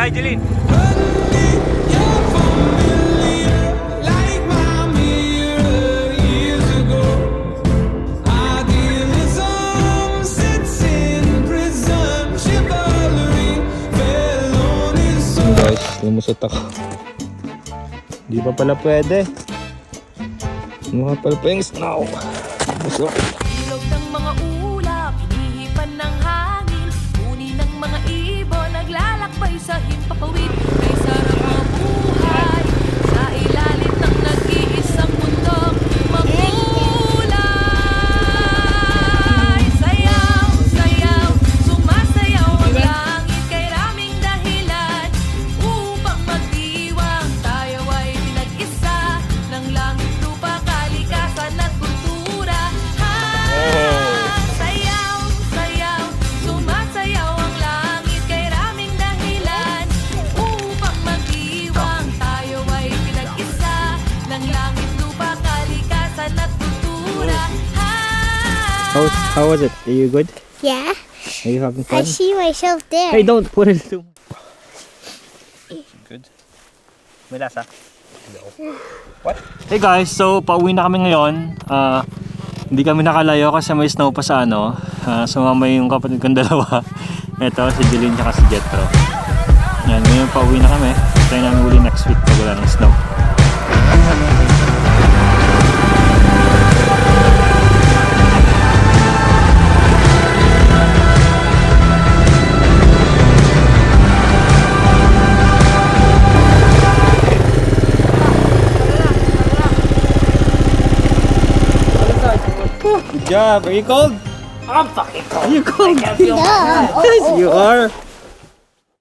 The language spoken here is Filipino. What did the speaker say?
hi, Jeline. Guys, lumusot ako. Di pa pala pwede. Mga pala pa yung snow. Lumusot. Sa himpapawid How, how was it? Are you good? Yeah, Are you having I fun? see myself there. Hey, don't put it too Good. May lasa? What? Hey guys, so pauwi na kami ngayon. Ah, hindi kami nakalayo kasi may snow pa sa ano. Uh, sumama yung kapatid kong dalawa. Ito, si Jeline tsaka si Jetro. Yan, ngayon pauwi na kami. Try namin uli next week job. Are you cold? I'm fucking cold. Are you cold? No. Yes, you are.